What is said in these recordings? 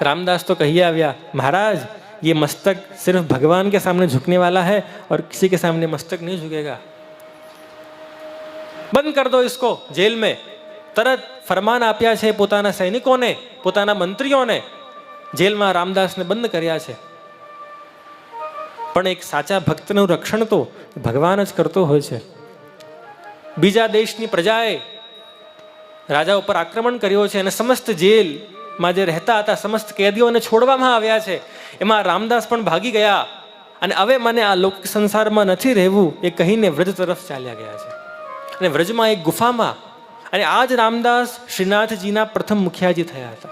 रामदास तो कहिए આવ્યા महाराज ये मस्तक सिर्फ भगवान के सामने झुकने वाला है और किसी के सामने मस्तक नहीं झुकेगा બંધ કર દો इसको જેલ में તરત ફરમાન આપ્યા છે પોતાના સૈનિકોને પોતાના મંત્રીઓને જેલમાં રામદાસને બંધ કર્યા છે પણ એક સાચા ભક્તનું રક્ષણ તો ભગવાન જ કરતો હોય છે બીજા દેશની પ્રજાએ રાજા ઉપર આક્રમણ કર્યો છે અને સમસ્ત જેલમાં જે રહેતા હતા સમસ્ત કેદીઓને છોડવામાં આવ્યા છે, એમાં રામદાસ પણ ભાગી ગયા. અને હવે મને આ લોક સંસારમાં નથી રહેવું એ કહીને વ્રજ તરફ ચાલ્યા ગયા છે. અને વ્રજમાં એક ગુફામાં અને આ જ રામદાસ શ્રીનાથજીના પ્રથમ મુખિયાજી થયા હતા.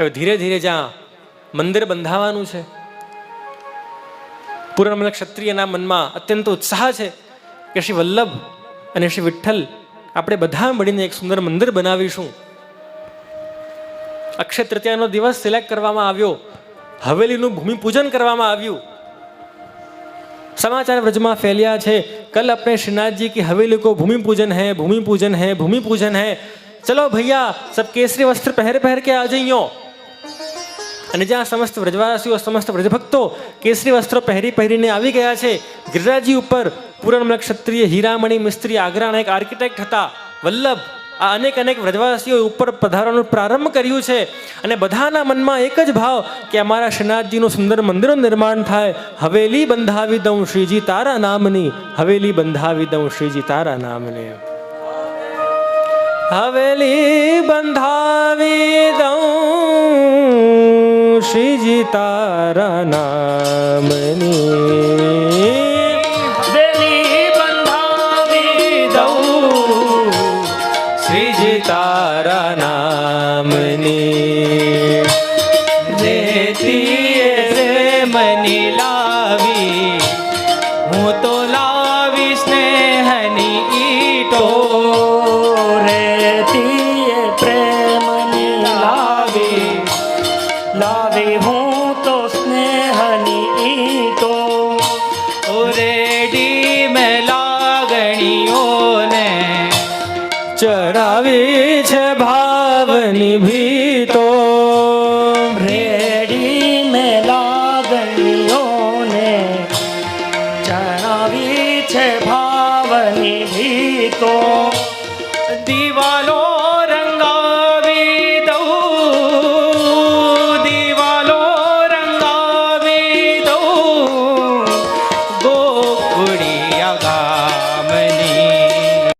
હવે ધીરે ધીરે જ્યાં મંદિર બંધાવાનું છે પૂર્ણમલ ક્ષત્રિયના મનમાં અત્યંત ઉત્સાહ છે કે શ્રી વલ્લભ અને શ્રી વિઠ્ઠલ આપણે બધા મળીને એક સુંદર મંદિર બનાવીશું. અક્ષય તૃતીયાનો દિવસ સિલેક્ટ કરવામાં આવ્યો હવેલીનું ભૂમિપૂજન કરવામાં આવ્યું समाचार व्रज में फैलिया है कल अपने श्रीनाथ जी की हवेली को भूमि पूजन है भूमि पूजन है भूमि पूजन है चलो भैया सब केसरी वस्त्र पहर पहर के आ जाइयो અને જ્યાં સમસ્ત વ્રજવાસીઓ સમસ્ત વ્રજભક્તો કેસરી વસ્ત્રો પહેરી પહેરીને આવી ગયા છે ગિરિરાજી ઉપર પૂરણ ક્ષત્રિય હીરામણી મિસ્ત્રી આગ્રાના એક આર્કિટેક્ટ હતા વલ્લભ આ અનેક અનેક વ્રજવાસીઓ ઉપર પધારવાનું પ્રારંભ કર્યું છે. અને બધાના મનમાં એક જ ભાવ કે અમારા શ્રીનાથજીનું સુંદર મંદિરનું નિર્માણ થાય. હવેલી બંધાવી દઉં શ્રીજી તારા નામની. હવેલી બંધાવી દઉં શ્રીજી તારા નામની. હવેલી બંધાવી દઉં શ્રીજી તારા નામની. તારા નામની. રેતીએ રે મની લાવી, હું તો લાવી સ્નેહની ઈટો. રેતી પ્રેમની લાવી લાવી હું તો સ્નેહની ઈટો. ઓ ચડાવી છે ભાવની ભીતો. રેડી મેં લાગણીઓને ચડાવી છે ભાવની ભીતો. દિવાલો